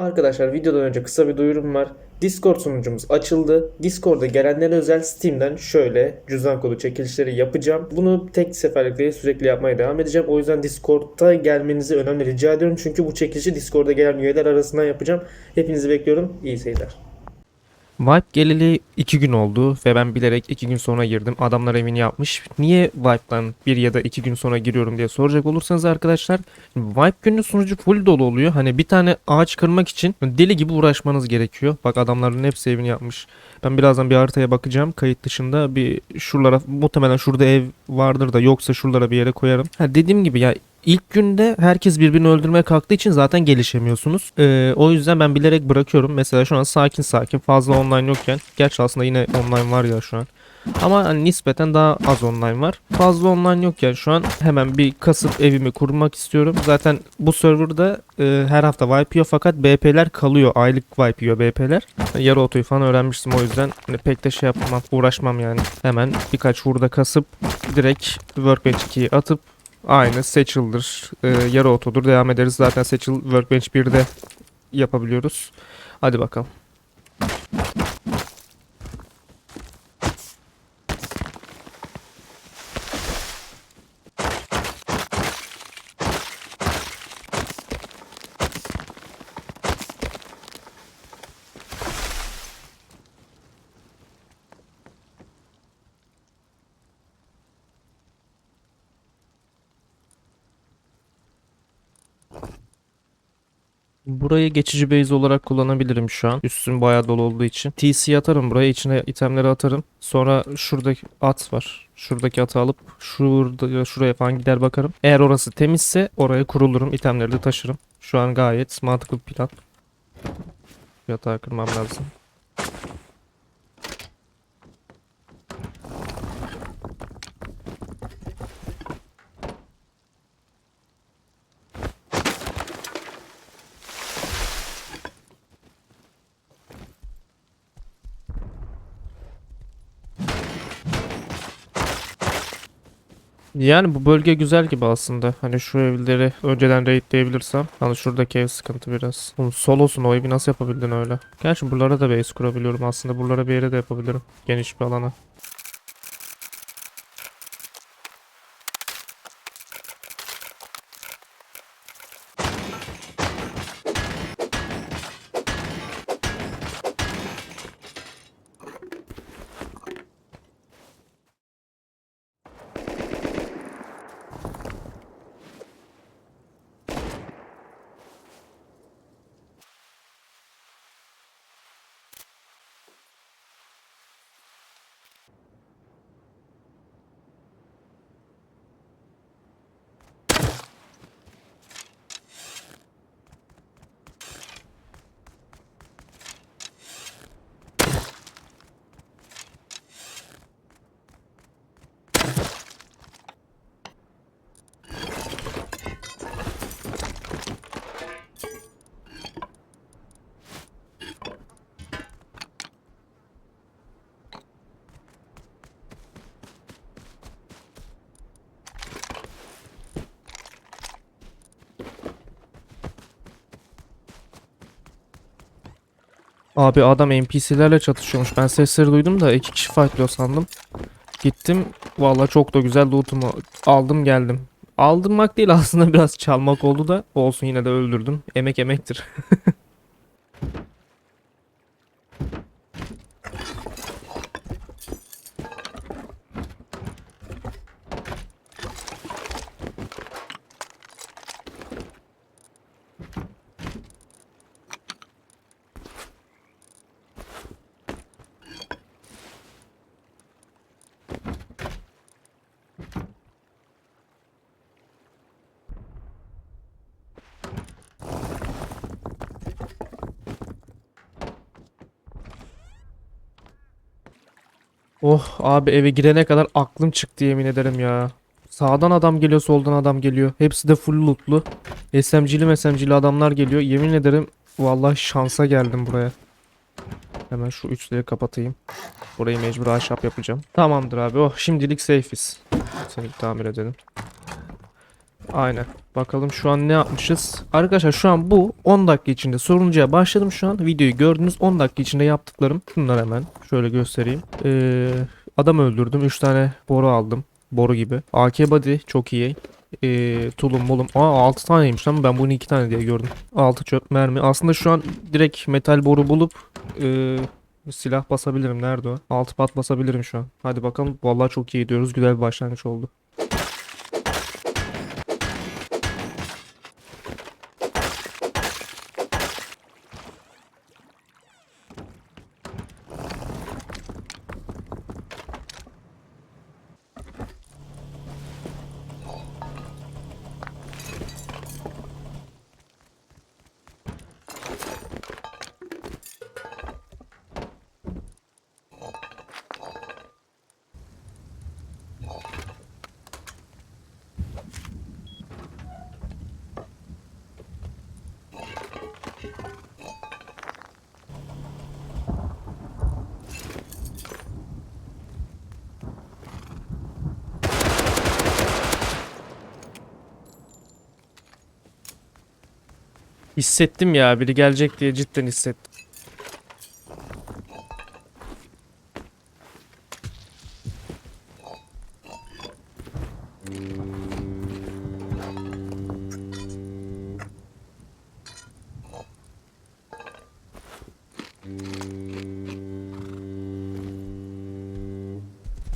Arkadaşlar videodan önce kısa bir duyurum var. Discord sunucumuz açıldı. Discord'a gelenlere özel Steam'den şöyle cüzdan kodu çekilişleri yapacağım. Bunu tek seferlik değil sürekli yapmaya devam edeceğim. O yüzden Discord'a gelmenizi önemli rica ediyorum. Çünkü bu çekilişi Discord'a gelen üyeler arasından yapacağım. Hepinizi bekliyorum. İyi seyirler. Vibe geleli 2 gün oldu ve ben bilerek 2 gün sonra girdim. Adamlar evini yapmış. Niye Vibe'dan 1 ya da 2 gün sonra giriyorum diye soracak olursanız arkadaşlar Vibe günü sunucu full dolu oluyor. Hani bir tane ağaç kırmak için deli gibi uğraşmanız gerekiyor. Bak adamların hepsi evini yapmış. Ben birazdan bir haritaya bakacağım. Kayıt dışında bir şuralara muhtemelen şurada ev vardır da yoksa şuralara bir yere koyarım. Ha dediğim gibi ya İlk günde herkes birbirini öldürmeye kalktığı için zaten gelişemiyorsunuz. Ee, o yüzden ben bilerek bırakıyorum. Mesela şu an sakin sakin fazla online yokken. Gerçi aslında yine online var ya şu an. Ama hani nispeten daha az online var. Fazla online yokken şu an hemen bir kasıp evimi kurmak istiyorum. Zaten bu serverda e, her hafta yiyor fakat BP'ler kalıyor. Aylık yiyor BP'ler. Yarı otoyu falan öğrenmiştim o yüzden hani pek de şey yapmam, uğraşmam yani. Hemen birkaç hurda kasıp direkt Workbench 2'yi atıp Aynı Satchel'dır. Ee, yarı otodur. Devam ederiz. Zaten Satchel Workbench 1'de yapabiliyoruz. Hadi bakalım. Burayı geçici base olarak kullanabilirim şu an. Üstüm bayağı dolu olduğu için. TC atarım buraya. içine itemleri atarım. Sonra şuradaki at var. Şuradaki atı alıp şurada şuraya falan gider bakarım. Eğer orası temizse oraya kurulurum. itemleri de taşırım. Şu an gayet mantıklı bir plan. Yatağı kırmam lazım. Yani bu bölge güzel gibi aslında. Hani şu evleri önceden raidleyebilirsem. Hani şuradaki ev sıkıntı biraz. Oğlum solosun o evi nasıl yapabildin öyle? Gerçi buralara da base kurabiliyorum aslında. Buralara bir yere de yapabilirim. Geniş bir alana. Abi adam NPC'lerle çatışıyormuş. Ben sesleri duydum da iki kişi fightlıyor sandım. Gittim. Valla çok da güzel loot'umu aldım geldim. Aldırmak değil aslında biraz çalmak oldu da olsun yine de öldürdüm. Emek emektir. Oh abi eve girene kadar aklım çıktı yemin ederim ya. Sağdan adam geliyor soldan adam geliyor. Hepsi de full lootlu. SMG'li SMG'li adamlar geliyor. Yemin ederim vallahi şansa geldim buraya. Hemen şu üçleri kapatayım. Burayı mecbur ahşap yapacağım. Tamamdır abi. Oh şimdilik safe'iz. Seni tamir edelim. Aynen. Bakalım şu an ne yapmışız. Arkadaşlar şu an bu 10 dakika içinde soruncuya başladım şu an. Videoyu gördünüz 10 dakika içinde yaptıklarım. Şunlar hemen şöyle göstereyim. Ee, adam öldürdüm. 3 tane boru aldım. Boru gibi. AK body çok iyi. Ee, tulum mulum. Aa 6 taneymiş lan ben bunu 2 tane diye gördüm. 6 çöp mermi. Aslında şu an direkt metal boru bulup ee, silah basabilirim. Nerede o? 6 pat basabilirim şu an. Hadi bakalım. Vallahi çok iyi gidiyoruz. Güzel bir başlangıç oldu. Hissettim ya biri gelecek diye cidden hissettim.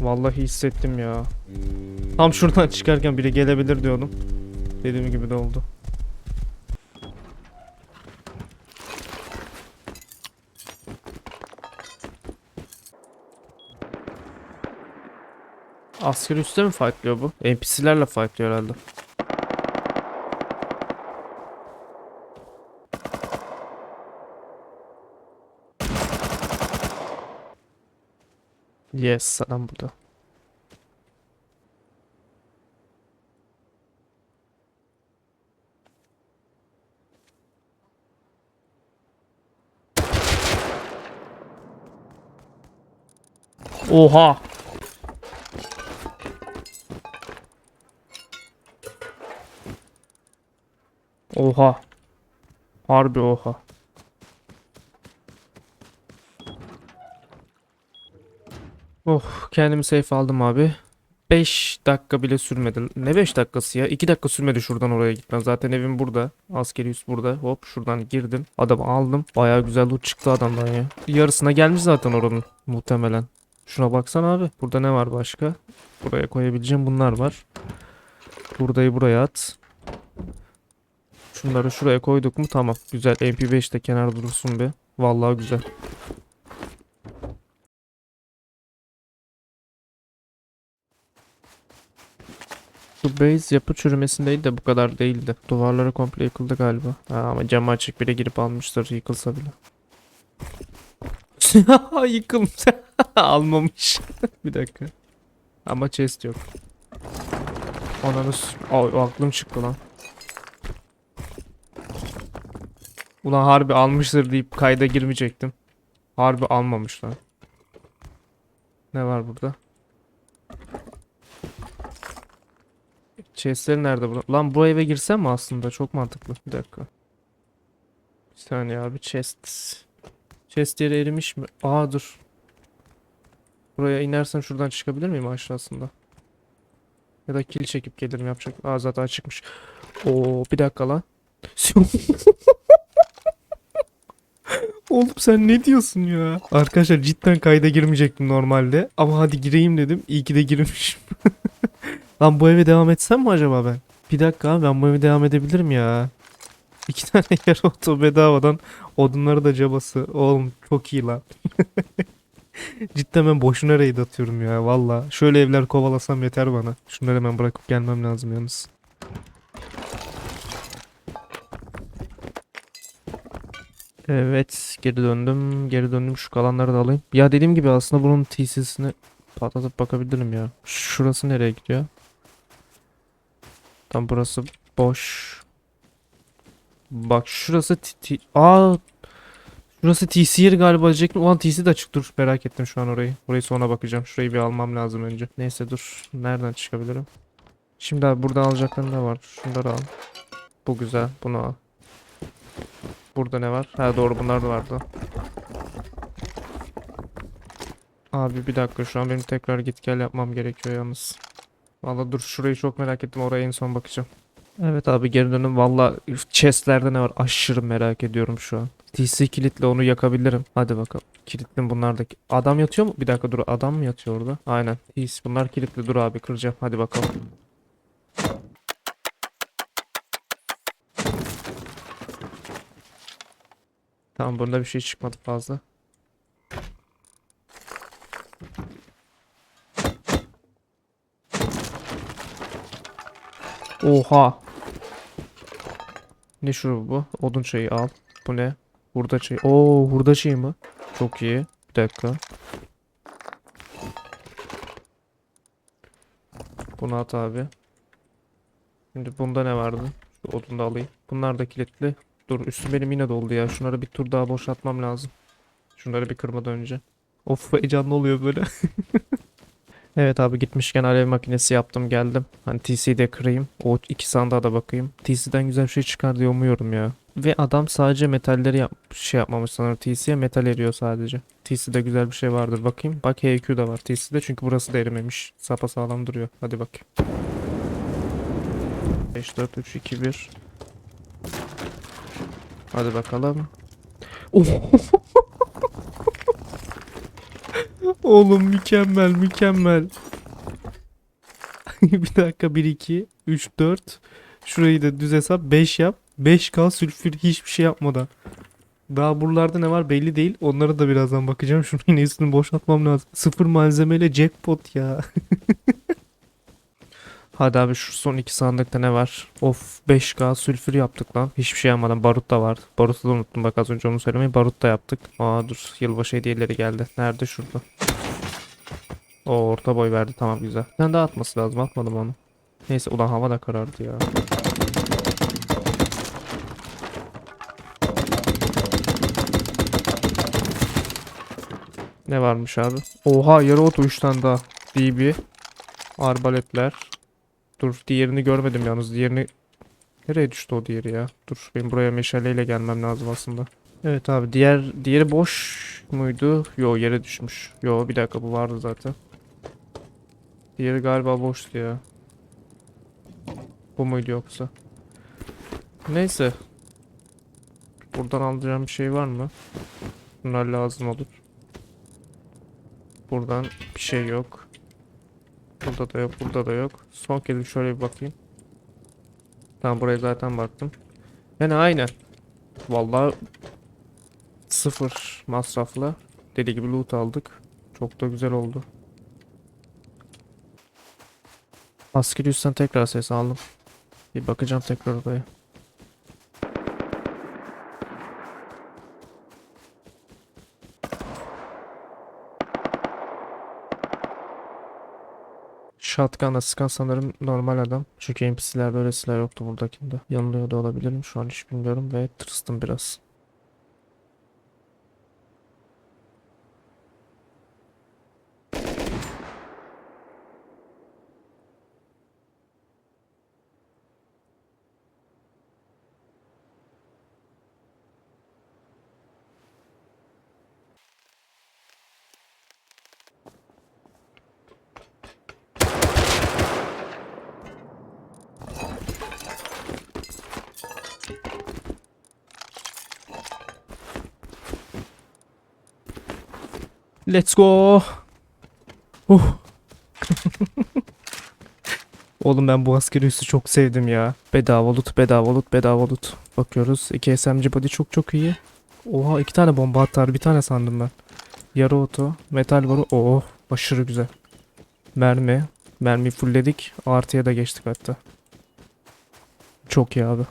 Vallahi hissettim ya. Tam şuradan çıkarken biri gelebilir diyordum. Dediğim gibi de oldu. Asker üstte mi fightlıyor bu? NPC'lerle fightlıyor herhalde. Yes, adam burada. Oha! Oha. Harbi oha. Oh kendimi safe aldım abi. 5 dakika bile sürmedi. Ne 5 dakikası ya? 2 dakika sürmedi şuradan oraya gitmem. Zaten evim burada. Askeri üs burada. Hop şuradan girdim. Adamı aldım. Baya güzel loot çıktı adamdan ya. Yarısına gelmiş zaten oranın. Muhtemelen. Şuna baksana abi. Burada ne var başka? Buraya koyabileceğim bunlar var. Buradayı buraya at. Şunları şuraya koyduk mu tamam. Güzel MP5 de kenarda dursun be. Vallahi güzel. Bu base yapı çürümesindeydi de bu kadar değildi. Duvarları komple yıkıldı galiba. Ha, ama camı açık bile girip almıştır yıkılsa bile. Yıkılmış. Almamış. bir dakika. Ama chest yok. Ananı aklım çıktı lan. Ulan harbi almıştır deyip kayda girmeyecektim. Harbi almamış lan. Ne var burada? Chest'leri nerede burada? Lan bu eve girsem mi aslında? Çok mantıklı. Bir dakika. Bir saniye abi chest. Chest yeri erimiş mi? Aa dur. Buraya inersem şuradan çıkabilir miyim aşağısında? Ya da kill çekip gelirim yapacak. Aa zaten açıkmış. Oo bir dakika lan. Oğlum sen ne diyorsun ya? Arkadaşlar cidden kayda girmeyecektim normalde. Ama hadi gireyim dedim. İyi ki de girmişim. Lan bu eve devam etsem mi acaba ben? Bir dakika ben bu eve devam edebilirim ya. İki tane yer oldu bedavadan. Odunları da cabası. Oğlum çok iyi lan. Cidden ben boşuna raid atıyorum ya valla. Şöyle evler kovalasam yeter bana. Şunları hemen bırakıp gelmem lazım yalnız. Evet geri döndüm. Geri döndüm şu kalanları da alayım. Ya dediğim gibi aslında bunun TC'sini patlatıp bakabilirim ya. Şurası nereye gidiyor? Tam burası boş. Bak şurası t- t- Aa Şurası TC yeri galiba diyecektim. Ulan TC de açık dur. Merak ettim şu an orayı. Orayı sonra bakacağım. Şurayı bir almam lazım önce. Neyse dur. Nereden çıkabilirim? Şimdi abi burada alacakların ne var? Şunları al. Bu güzel. Bunu al. Burada ne var? Ha doğru bunlar da vardı. Abi bir dakika şu an benim tekrar git gel yapmam gerekiyor yalnız. Valla dur şurayı çok merak ettim oraya en son bakacağım. Evet abi geri dönün valla chestlerde ne var aşırı merak ediyorum şu an. TC kilitle onu yakabilirim. Hadi bakalım. Kilitli bunlardaki. Adam yatıyor mu? Bir dakika dur adam mı yatıyor orada? Aynen. TC bunlar kilitli dur abi kıracağım. Hadi bakalım. Tamam bunda bir şey çıkmadı fazla. Oha. Ne şu bu? Odun çayı al. Bu ne? Hurda çayı. Oo hurda çayı mı? Çok iyi. Bir dakika. Bunu at abi. Şimdi bunda ne vardı? Şu odunu da alayım. Bunlar da kilitli. Dur üstüm benim yine doldu ya. Şunları bir tur daha boşaltmam lazım. Şunları bir kırmadan önce. Of heyecanlı oluyor böyle. Evet abi gitmişken alev makinesi yaptım geldim. Hani TC'de kırayım. O iki sandığa da bakayım. TC'den güzel bir şey çıkar diye umuyorum ya. Ve adam sadece metalleri yap şey yapmamış sanırım. TC'ye metal eriyor sadece. TC'de güzel bir şey vardır bakayım. Bak HQ da var TC'de çünkü burası da erimemiş. Sapa sağlam duruyor. Hadi bakayım. 5 4 3 2 1 Hadi bakalım. Oğlum mükemmel mükemmel. bir dakika 1 2 3 4 Şurayı da düz hesap 5 yap. 5K sülfür hiçbir şey yapmadan. Daha buralarda ne var belli değil. Onlara da birazdan bakacağım. Şunu yine üstünü boşaltmam lazım. Sıfır malzemeyle jackpot ya. Hadi abi şu son iki sandıkta ne var? Of 5K sülfür yaptık lan. Hiçbir şey yapmadan barut da vardı. Barutu da unuttum bak az önce onu söylemeyi. Barut da yaptık. Aa dur yılbaşı hediyeleri geldi. Nerede şurada? O orta boy verdi tamam güzel. Tane daha atması lazım atmadım onu. Neyse ulan hava da karardı ya. Ne varmış abi? Oha yarı otu 3 tane daha. DB. Arbaletler. Dur diğerini görmedim yalnız. Diğerini Nereye düştü o diğeri ya? Dur benim buraya meşaleyle gelmem lazım aslında. Evet abi diğer diğeri boş muydu? Yo yere düşmüş. Yo bir dakika bu vardı zaten. Diğeri galiba boştu ya. Bu muydu yoksa? Neyse. Buradan alacağım bir şey var mı? Bunlar lazım olur. Buradan bir şey yok. Burada da yok, burada da yok. Son kez şöyle bir bakayım. Tamam buraya zaten baktım. Yani aynen. Vallahi sıfır masrafla deli gibi loot aldık. Çok da güzel oldu. Askeri üstten tekrar ses aldım. Bir bakacağım tekrar oraya. Shotgun'la sıkan sanırım normal adam. Çünkü NPC'lerde öyle silah yoktu buradakinde. Yanılıyor da olabilirim. Şu an hiç bilmiyorum ve tırstım biraz. Let's go. Uh. Oğlum ben bu askeri üssü çok sevdim ya. Bedava loot, bedava loot, bedava loot. Bakıyoruz. 2 SMG body çok çok iyi. Oha iki tane bomba atar. Bir tane sandım ben. Yarı oto. Metal var. Oh aşırı güzel. Mermi. Mermi fullledik. Artıya da geçtik hatta. Çok iyi abi.